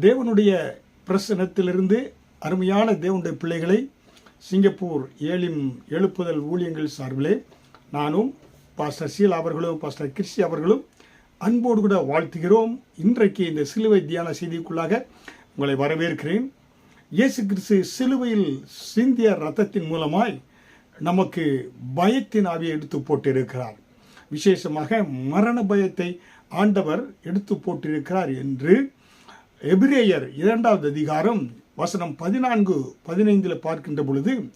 தேவனுடைய பிரசனத்திலிருந்து அருமையான தேவனுடைய பிள்ளைகளை சிங்கப்பூர் ஏழிம் எழுப்புதல் ஊழியங்கள் சார்பிலே நானும் பாஸ்டர் சீலா அவர்களும் பாஸ்டர் கிறிஸ்டி அவர்களும் அன்போடு கூட வாழ்த்துகிறோம். இன்றைக்கு இந்த சிலுவை தியான செய்திக்குள்ளாக உங்களை வரவேற்கிறேன். இயேசு கிறிஸ்து சிலுவையில் சிந்திய ரத்தத்தின் மூலமாய் நமக்கு பயத்தின் ஆவியை எடுத்து போட்டிருக்கிறார். விசேஷமாக மரண பயத்தை ஆண்டவர் எடுத்து போட்டிருக்கிறார் என்று எபிரேயர் இரண்டாவது அதிகாரம் வசனம் பதினான்கு பதினைந்தில் பார்க்கின்ற பொழுது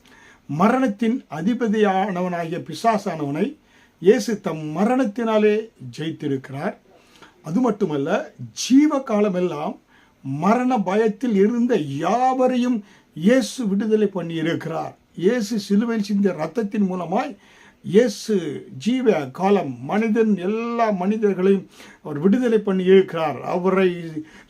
மரணத்தின் அதிபதியானவனாகிய பிசாசானவனை இயேசு தம் மரணத்தினாலே ஜெயித்திருக்கிறார். அது மட்டுமல்ல ஜீவ காலமெல்லாம் மரண பயத்தில் இருந்த யாவரையும் இயேசு விடுதலை பண்ணியிருக்கிறார். இயேசு சிலுவையில் சிந்திய ரத்தத்தின் மூலமாய் இயேசு ஜீவ காலம் மனிதன் எல்லா மனிதர்களையும் அவர் விடுதலை பண்ணி இருக்கிறார் அவரை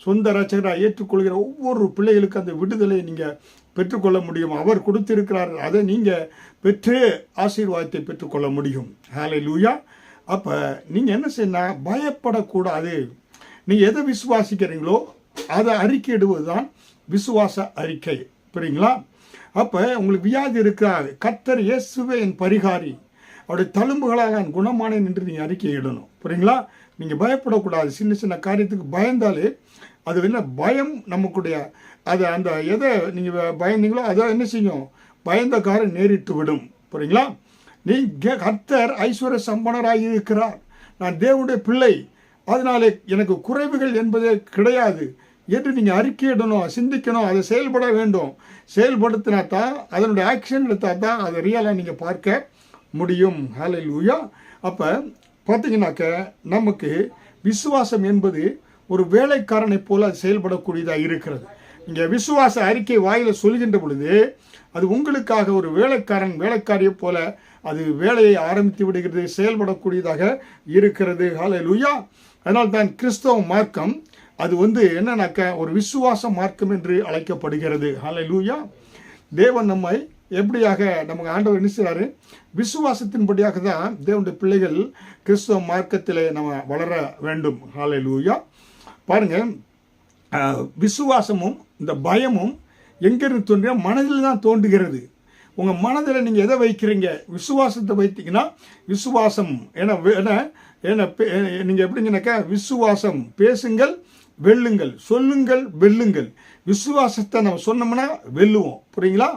சொந்த ரச்சகராக ஏற்றுக்கொள்கிற ஒவ்வொரு பிள்ளைகளுக்கு அந்த விடுதலை நீங்கள் பெற்றுக்கொள்ள முடியும். அவர் கொடுத்திருக்கிறார். அதை நீங்கள் பெற்று ஆசீர்வாதத்தை பெற்றுக்கொள்ள முடியும். ஹாலை லூயா அப்போ நீங்கள் என்ன செய்யணும் பயப்படக்கூடாது. நீங்கள் எதை விசுவாசிக்கிறீங்களோ அதை அறிக்கையிடுவது தான் விசுவாச அறிக்கை. புரியுங்களா? அப்போ உங்களுக்கு வியாதி இருக்கிறார். கத்தர் இயேசுவே என் பரிகாரி. அவருடைய தழும்புகளால் நான் குணமானேன் என்று நீங்கள் அறிக்கை இடணும். புரியுங்களா? நீங்கள் பயப்படக்கூடாது. சின்ன சின்ன காரியத்துக்கு பயந்தாலே அது என்ன? பயம் நமக்குடைய அது அந்த எதை நீங்கள் பயந்தீங்களோ அதை என்ன செய்யும்? பயந்த காரம் நேரிட்டு விடும். புரியுங்களா? நீங்கள் கர்த்தர் ஐஸ்வர்ய சம்பனராக இருக்கிறார். நான் தேவனுடைய பிள்ளை. அதனாலே எனக்கு குறைவுகள் என்பதே கிடையாது. என்று நீங்கள் அறிக்கையிடணும் சிந்திக்கணும் அதை செயல்பட வேண்டும். செயல்படுத்தினா தான் அதனுடைய ஆக்ஷன் எடுத்தால் தான் அதை ரியலாக நீங்கள் பார்க்க முடியும். ஹலை லூயா அப்போ பார்த்தீங்கன்னாக்க நமக்கு விசுவாசம் என்பது ஒரு வேலைக்காரனை போல அது செயல்படக்கூடியதாக இருக்கிறது. இங்கே விசுவாச அறிக்கை வாயில் சொல்கின்ற பொழுது அது உங்களுக்காக ஒரு வேலைக்காரன் வேலைக்காரியை போல அது வேலையை ஆரம்பித்து விடுகிறது செயல்படக்கூடியதாக இருக்கிறது. ஹலை லூயா அதனால் தான் கிறிஸ்தவ மார்க்கம் அது வந்து என்னன்னாக்க ஒரு விசுவாச மார்க்கம் என்று அழைக்கப்படுகிறது. ஹலை லூயா தேவன் நம்மை எப்படியாக நமக்கு ஆண்டவர் நினைச்சாரு விசுவாசத்தின்படியாக தான் தேவனுடைய பிள்ளைகள் கிறிஸ்தவ மார்க்கத்தில் நம்ம வளர வேண்டும். ஹாலை லூயா பாருங்கள் விசுவாசமும் இந்த பயமும் எங்கேருந்து தோன்றிய மனதில் தான் தோன்றுகிறது. உங்கள் மனதில் நீங்கள் எதை வைக்கிறீங்க? விசுவாசத்தை வைத்தீங்கன்னா விசுவாசம். ஏன்னா ஏன்னா ஏன்னா நீங்கள் எப்படிங்கனாக்கா விசுவாசம். பேசுங்கள் வெல்லுங்கள். சொல்லுங்கள் வெல்லுங்கள். விசுவாசத்தை நம்ம சொன்னோம்னா வெல்லுவோம். புரியுங்களா?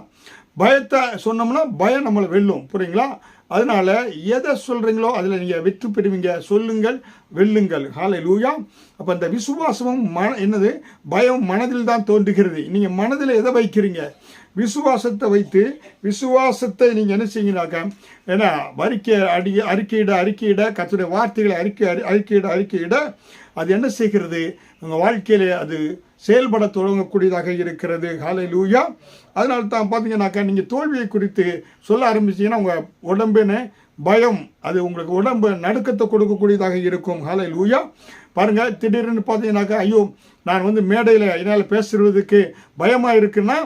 பயத்தை சொன்னோம்னா பயம் நம்மளை வெல்லும் புரியுங்களா? அதனால எதை சொல்கிறீங்களோ அதில் நீங்கள் வெற்றி பெறுவீங்க. சொல்லுங்கள் வெல்லுங்கள். ஹாலை லூயா அப்போ இந்த விசுவாசமும் மன என்னது? பயம் மனதில் தான் தோன்றுகிறது. நீங்கள் மனதில் எதை வைக்கிறீங்க? விசுவாசத்தை வைத்து விசுவாசத்தை நீங்கள் என்ன செய்யுங்கனாக்கா ஏன்னா அறிக்கை அடி அறிக்கையிட அறிக்கையிட கத்துடைய வார்த்தைகளை அறிக்கை அறி அறிக்கையிட அறிக்கையிட அது என்ன செய்கிறது? உங்கள் வாழ்க்கையில் அது செயல்பட தொடங்கக்கூடியதாக இருக்கிறது. ஹாலை லூயா அதனால தான் பார்த்தீங்கன்னாக்கா நீங்கள் தோல்வியை குறித்து சொல்ல ஆரம்பிச்சிங்கன்னா உங்கள் உடம்புன்னு பயம் அது உங்களுக்கு உடம்பு நடுக்கத்தை கொடுக்கக்கூடியதாக இருக்கும். காலையில் லூயா பாருங்கள் திடீர்னு பார்த்தீங்கன்னாக்கா ஐயோ நான் வந்து மேடையில் என்னால் பேசுகிறதுக்கு பயமாக இருக்குன்னா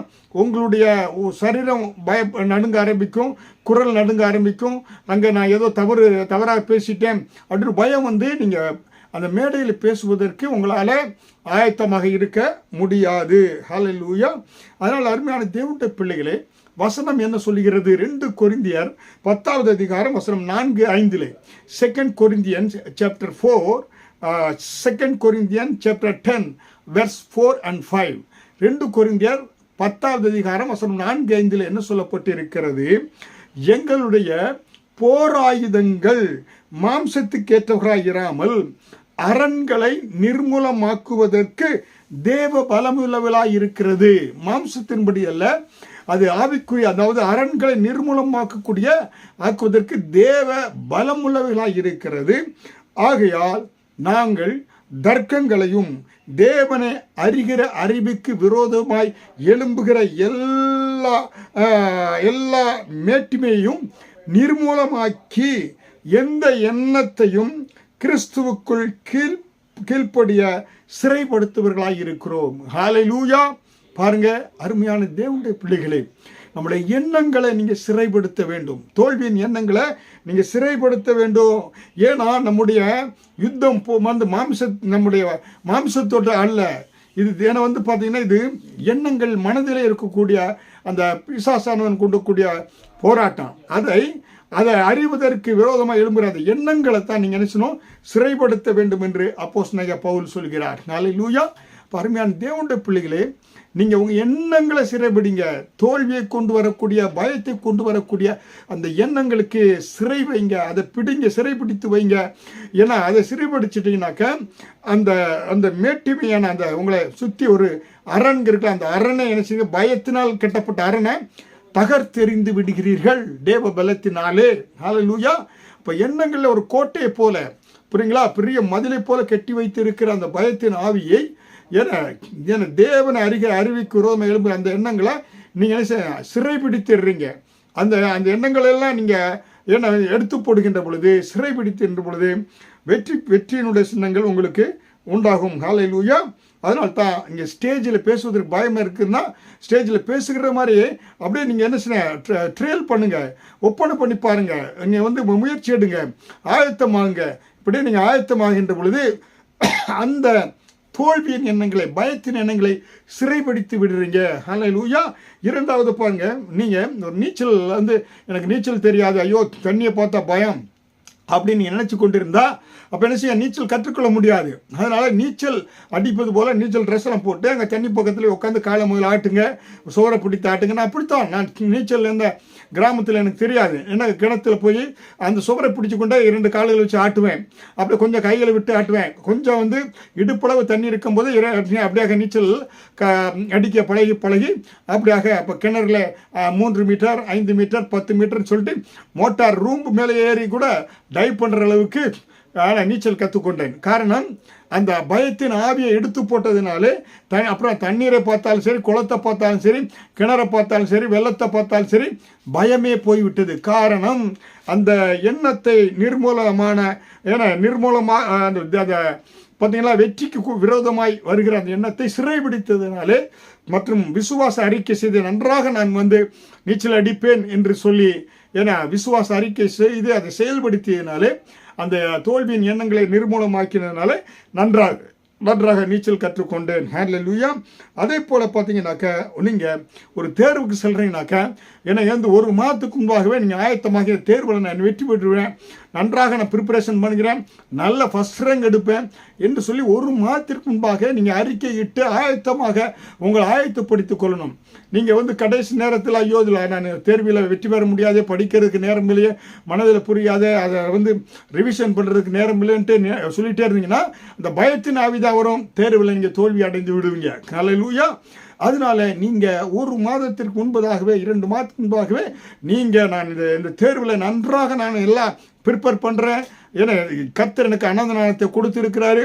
உங்களுடைய சரீரம் பய நடுங்க ஆரம்பிக்கும் குரல் நடுங்க ஆரம்பிக்கும். அங்கே நான் ஏதோ தவறு தவறாக பேசிட்டேன் அப்படின்னு பயம் வந்து நீங்கள் அந்த மேடையில் பேசுவதற்கு உங்களால் ஆயத்தமாக இருக்க முடியாது. ஹாலை லூயா அதனால் அருமையான தேவட்ட பிள்ளைகளே வசனம் என்ன சொல்லுகிறது? ரெண்டு கொரிந்தியர் பத்தாவது அதிகாரம் வசனம் நான்கு ஐந்திலே. Second Corinthian chapter four second Corinthian chapter ten verse four and five ரெண்டு கொரிந்தியர் பத்தாவது அதிகாரம் வசனம் நான்கு ஐந்தில் என்ன சொல்லப்பட்டு இருக்கிறது எங்களுடைய போராயுதங்கள் மாம்சத்துக்கேற்றவராக இராமல் அரண்களை நிர்மூலமாக்குவதற்கு தேவ பலமுள்ளவளாய் இருக்கிறது மாம்சத்தின்படி அல்ல அது ஆவிக்குரிய அதாவது அரண்களை நிர்மூலமாக்கக்கூடிய ஆக்குவதற்கு தேவ பலமுள்ளவர்களாய் இருக்கிறது ஆகையால் நாங்கள் தர்க்கங்களையும் தேவனை அறிகிற அறிவுக்கு விரோதமாய் எழும்புகிற எல்லா எல்லா மேட்டிமையும் நிர்மூலமாக்கி எந்த எண்ணத்தையும் கிறிஸ்துவுக்குள் கீழ் கீழ்ப்படிய சிறைப்படுத்துவர்களாக இருக்கிறோம். ஹாலை லூயா பாருங்க அருமையான தேவனுடைய பிள்ளைகளே நம்முடைய எண்ணங்களை நீங்கள் சிறைப்படுத்த வேண்டும். தோல்வியின் எண்ணங்களை நீங்கள் சிறைப்படுத்த வேண்டும். ஏன்னா நம்முடைய யுத்தம் வந்து மாம்ச நம்முடைய மாம்சத்தோட்ட அல்ல. இது ஏன்னா வந்து பார்த்தீங்கன்னா இது எண்ணங்கள் மனதிலே இருக்கக்கூடிய அந்த பிசாசானவன் கொண்டுக்கூடிய போராட்டம். அதை அதை அறிவதற்கு விரோதமாக எழும்புகிற அந்த எண்ணங்களை தான் நீங்கள் நினைச்சணும் சிறைப்படுத்த வேண்டும் என்று அப்போஸ் நையா பவுல் சொல்கிறார். நாளை லூயா அருமையான தேவனுடைய பிள்ளைகளே நீங்கள் உங்கள் எண்ணங்களை சிறைபிடிங்க. தோல்வியை கொண்டு வரக்கூடிய பயத்தை கொண்டு வரக்கூடிய அந்த எண்ணங்களுக்கு சிறை வைங்க. அதை பிடிங்க சிறைபிடித்து வைங்க. ஏன்னா அதை சிறைப்பிடிச்சிட்டிங்கனாக்க அந்த அந்த மேட்டிமையான அந்த உங்களை சுற்றி ஒரு அரண் இருக்கிற அந்த அரணை என்ன செய்யுங்க பயத்தினால் கட்டப்பட்ட அரணை தகர்த்தெறிந்து விடுகிறீர்கள். தேவ பலத்தினாலே. லூயா இப்போ எண்ணங்களில் ஒரு கோட்டையை போல புரியுங்களா? பெரிய மதிலை போல கட்டி வைத்து இருக்கிற அந்த பயத்தின் ஆவியை என என தேவனை அருகே அறிவிக்கு விரோதமாக எழும்புகிற அந்த எண்ணங்களை நீங்கள் என்ன செய்ய சிறைபிடித்திடுறீங்க. அந்த அந்த எண்ணங்கள் எல்லாம் நீங்கள் என்ன எடுத்து போடுகின்ற பொழுது சிறைபிடித்தின்ற பொழுது வெற்றி வெற்றியினுடைய சின்னங்கள் உங்களுக்கு உண்டாகும். ஹalleluya. அதனால தான் இங்கே ஸ்டேஜில் பேசுவதற்கு பயமாக இருக்குதுன்னா ஸ்டேஜில் பேசுகிற மாதிரி அப்படியே நீங்கள் என்ன செய்ய ட்ரையல் பண்ணுங்கள் ஒப்பனை பண்ணி பாருங்கள் நீங்கள் வந்து முயற்சி எடுங்க. ஆயத்தமாகுங்க. இப்படியே நீங்கள் ஆயத்தமாகின்ற பொழுது அந்த தோல்வியின் எண்ணங்களை பயத்தின் எண்ணங்களை சிறைப்படுத்தி விடுறீங்க. ஹalleluya இரண்டாவது பாருங்க நீங்கள் ஒரு நீச்சல் வந்து எனக்கு நீச்சல் தெரியாது. ஐயோ தண்ணியை பார்த்தா பயம். அப்படின்னு நினச்சி நினைச்சு கொண்டிருந்தா அப்போ என்ன செய்ய நீச்சல் கற்றுக்கொள்ள முடியாது. அதனால நீச்சல் அடிப்பது போல நீச்சல் ட்ரெஸ் எல்லாம் போட்டு அங்கே தண்ணி பக்கத்தில் உட்காந்து காலை முதல் ஆட்டுங்க சோறை பிடித்து ஆட்டுங்க நான் அப்படித்தான். நான் நீச்சல் இந்த கிராமத்தில் எனக்கு தெரியாது. என்ன கிணத்துல போய் அந்த சுவரை பிடிச்சி கொண்டே இரண்டு கால்களை வச்சு ஆட்டுவேன். அப்படியே கொஞ்சம் கைகளை விட்டு ஆட்டுவேன். கொஞ்சம் வந்து இடுப்பளவு தண்ணி இருக்கும்போது அப்படியாக நீச்சல் க அடிக்க பழகி பழகி அப்படியாக அப்போ கிணறுல மூன்று மீட்டர் ஐந்து மீட்டர் பத்து மீட்டர்னு சொல்லிட்டு மோட்டார் ரூம் மேலே ஏறி கூட டைவ் பண்ணுற அளவுக்கு நான் நீச்சல் கற்றுக்கொண்டேன் காரணம் அந்த பயத்தின் ஆவியை எடுத்து போட்டதுனாலே த அப்புறம் தண்ணீரை பார்த்தாலும் சரி குளத்தை பார்த்தாலும் சரி கிணறை பார்த்தாலும் சரி வெள்ளத்தை பார்த்தாலும் சரி பயமே போய்விட்டது. காரணம் அந்த எண்ணத்தை நிர்மூலமான ஏன்னா நிர்மூலமாக அந்த அதை பார்த்தீங்களா வெற்றிக்கு விரோதமாய் வருகிற அந்த எண்ணத்தை சிறைபிடித்ததினாலே மற்றும் விசுவாச அறிக்கை செய்து நன்றாக நான் வந்து நீச்சல் அடிப்பேன் என்று சொல்லி ஏன்னா விசுவாச அறிக்கை செய்து அதை செயல்படுத்தியதினாலே அந்த தோல்வியின் எண்ணங்களை நிர்மூலமாக்கினதுனால நன்றாக நன்றாக நீச்சல் கற்றுக்கொண்டேன். ஹேண்ட்லூயா அதே போல் பார்த்தீங்கன்னாக்கா நீங்கள் ஒரு தேர்வுக்கு செல்றீங்கனாக்கா ஏன்னா எந்த ஒரு மாதத்துக்கு முன்பாகவே நீங்கள் ஆயத்தமாக தேர்வில் நான் வெற்றி பெற்றுவேன். நன்றாக நான் ப்ரிப்பரேஷன் பண்ணுகிறேன். நல்ல ஃபஸ்ட் ரேங்க் எடுப்பேன் என்று சொல்லி ஒரு மாதத்திற்கு முன்பாக நீங்கள் அறிக்கையிட்டு ஆயத்தமாக உங்களை ஆயத்தப்படுத்திக் கொள்ளணும். நீங்கள் வந்து கடைசி நேரத்தில் ஐயோ இதில் நான் தேர்வில் வெற்றி பெற முடியாது படிக்கிறதுக்கு நேரம் இல்லையே மனதில் புரியாத அதை வந்து ரிவிஷன் பண்ணுறதுக்கு நேரம் இல்லைன்ட்டு சொல்லிகிட்டே இருந்தீங்கன்னா அந்த பயத்தின் ஆவிதான் வரும். தேர்வில் நீங்கள் தோல்வி அடைந்து விடுவீங்க. ஹalleluya. அதனால நீங்கள் ஒரு மாதத்திற்கு முன்பதாகவே இரண்டு மாதத்துக்கு முன்பாகவே நீங்கள் நான் இந்த இந்த தேர்வில் நன்றாக நான் எல்லாம் ப்ரிப்பேர் பண்ணுறேன் ஏன்னா கர்த்தர் எனக்கு அனந்தநாதத்தை கொடுத்திருக்கிறாரு.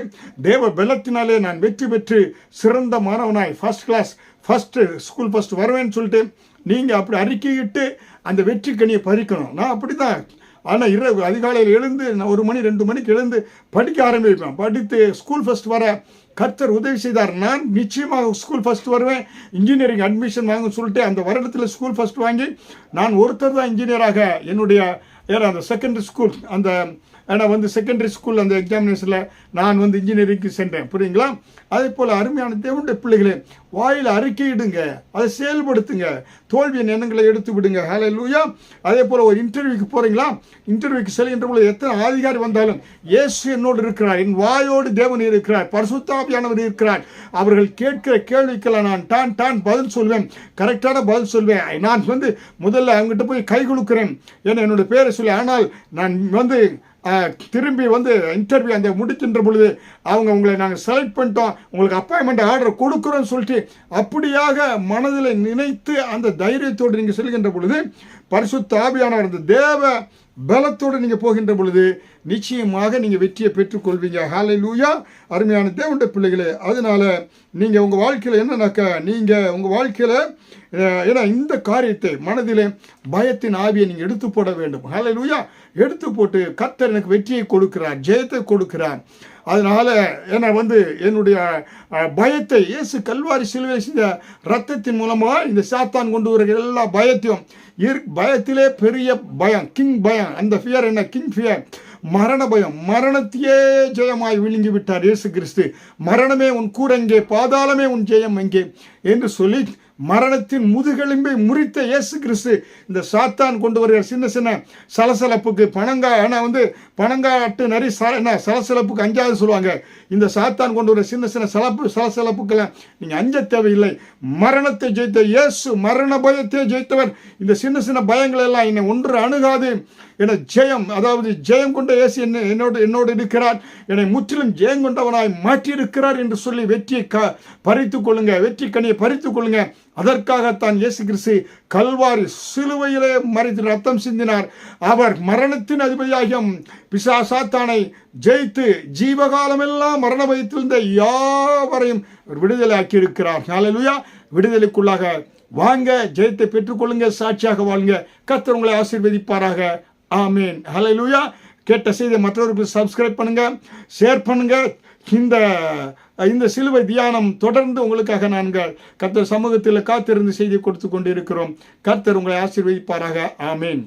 தேவ பலத்தினாலே நான் வெற்றி பெற்று சிறந்த மாணவனாய் first class first school first வருவேன்னு சொல்லிட்டு நீங்கள் அப்படி அறிக்கையிட்டு அந்த வெற்றி கனியை பறிக்கணும். நான் அப்படி தான் ஆனால் இரவு அதிகாலையில் எழுந்து நான் ஒரு மணி ரெண்டு மணிக்கு எழுந்து படிக்க ஆரம்பிப்பேன். படித்து ஸ்கூல் ஃபஸ்ட் வர கர்த்தர் உதவி செய்தார். நான் நிச்சயமாக ஸ்கூல் ஃபஸ்ட் வருவேன். இன்ஜினியரிங் அட்மிஷன் வாங்கன்னு சொல்லிட்டு அந்த வருடத்தில் ஸ்கூல் ஃபஸ்ட் வாங்கி நான் ஒருத்தர் தான் இன்ஜினியராக என்னுடைய ஏன்னா அந்த செகண்டரி ஸ்கூல் அந்த ஏன்னா வந்து செகண்டரி ஸ்கூல் அந்த எக்ஸாமினேஷனில் நான் வந்து இன்ஜினியரிங்க்கு சென்றேன். புரியுங்களா? அதே போல் அருமையான தேவனுடைய பிள்ளைகளே வாயில் அறிக்கையிடுங்க அதை செயல்படுத்துங்க. தோல்வியின் எண்ணங்களை எடுத்து விடுங்க. ஹேலை லூயா அதே போல் ஒரு இன்டர்வியூக்கு போகிறீங்களா இன்டர்வியூக்கு செல்கின்ற பொழுது எத்தனை அதிகாரி வந்தாலும் இயேசு என்னோடு இருக்கிறார். என் வாயோடு தேவன் இருக்கிறார். பரிசுத்தாபியானவர் இருக்கிறார். அவர்கள் கேட்கிற கேள்விக்கெல்லாம் நான் டான் டான் பதில் சொல்வேன். கரெக்டான பதில் சொல்வேன். நான் வந்து முதல்ல அவங்ககிட்ட போய் கை கொடுக்குறேன். ஏன்னா என்னோட பேரை சொல்லி ஆனால் நான் வந்து திரும்பி வந்து இன்டர்வியூ அந்த முடிக்கின்ற பொழுது அவங்க உங்களை நாங்கள் செலக்ட் பண்ணிட்டோம். உங்களுக்கு அப்பாயின்மெண்ட் ஆர்டர் கொடுக்குறோன்னு சொல்லிட்டு அப்படியாக மனதில் நினைத்து அந்த தைரியத்தோடு நீங்கள் செல்கின்ற பொழுது பரிசுத்த ஆவியானவர் அந்த தேவ பலத்தோடு நீங்கள் போகின்ற பொழுது நிச்சயமாக நீங்கள் வெற்றியை பெற்றுக்கொள்வீங்க. ஹாலை லூயா அருமையான தேவனுடைய பிள்ளைகளே அதனால் நீங்கள் உங்கள் வாழ்க்கையில் என்னன்னாக்கா நீங்கள் உங்கள் வாழ்க்கையில் ஏன்னா இந்த காரியத்தை மனதிலே பயத்தின் ஆவியை நீங்கள் எடுத்து போட வேண்டும். ஹாலை லூயா எடுத்து போட்டு கத்தர் எனக்கு வெற்றியை கொடுக்கிறார் ஜெயத்தை கொடுக்கிறார். அதனால் என்னை வந்து என்னுடைய பயத்தை இயேசு கல்வாரி சிலுவை செஞ்ச ரத்தத்தின் மூலமாக இந்த சாத்தான் கொண்டு வர எல்லா பயத்தையும் இரு பயத்திலே பெரிய பயம் கிங் பயம் அந்த ஃபியர் என்ன? கிங் ஃபியர் மரண பயம். மரணத்தையே ஜெயமாய் விழுங்கி விட்டார் இயேசு கிறிஸ்து. மரணமே உன் கூட கூரங்கே பாதாளமே உன் ஜெயம் எங்கே என்று சொல்லி மரணத்தின் முதுகெலும்பை முறித்த இயேசு கிறிஸ்து இந்த சாத்தான் கொண்டு வருகிற சின்ன சின்ன சலசலப்புக்கு பணங்கா ஆனால் வந்து பணங்காட்டு நரி சல என்ன சலசலப்புக்கு அஞ்சாவது சொல்லுவாங்க. இந்த சாத்தான் கொண்டு வர சின்ன சின்ன சலப்பு சலசலப்புக்கெல்லாம் நீங்கள் அஞ்ச தேவையில்லை. மரணத்தை ஜெயித்த இயேசு மரண பயத்தை ஜெயித்தவர். இந்த சின்ன சின்ன பயங்கள் எல்லாம் என்னை ஒன்று அணுகாது. என ஜெயம் அதாவது ஜெயம் கொண்ட இயேசு என்ன என்னோடு என்னோடு இருக்கிறார். என்னை முற்றிலும் ஜெயம் கொண்டவனாய் மாற்றியிருக்கிறார் என்று சொல்லி வெற்றியை க பறித்து கொள்ளுங்க. வெற்றி கனியை பறித்து கொள்ளுங்க. அதற்காகத்தான் இயேசு கிறிஸ்து கல்வாரி சிலுவையிலே மறைத்து ரத்தம் சிந்தினார். அவர் மரணத்தின் அதிபதியாகிய பிசா சாத்தானை ஜெயித்து ஜீவகாலமெல்லாம் மரண பயத்திலிருந்த யாவரையும் அவர் விடுதலை ஆக்கியிருக்கிறார். ஹalleluya. விடுதலைக்குள்ளாக வாங்க ஜெயத்தை பெற்றுக்கொள்ளுங்க சாட்சியாக வாழ்ங்க. கத்தர் உங்களை ஆசீர்வதிப்பாராக. ஆமீன். ஹalleluya கேட்ட செய்தியை மற்றவர்களுக்கு சப்ஸ்கிரைப் பண்ணுங்கள் ஷேர் பண்ணுங்கள் இந்த இந்த சிலுவை தியானம் தொடர்ந்து உங்களுக்காக நாங்கள் கர்த்தர் சமூகத்தில் காத்திருந்து செய்தி கொடுத்து கொண்டிருக்கிறோம். கர்த்தர் உங்களை ஆசீர்வதிப்பாராக. ஆமீன்.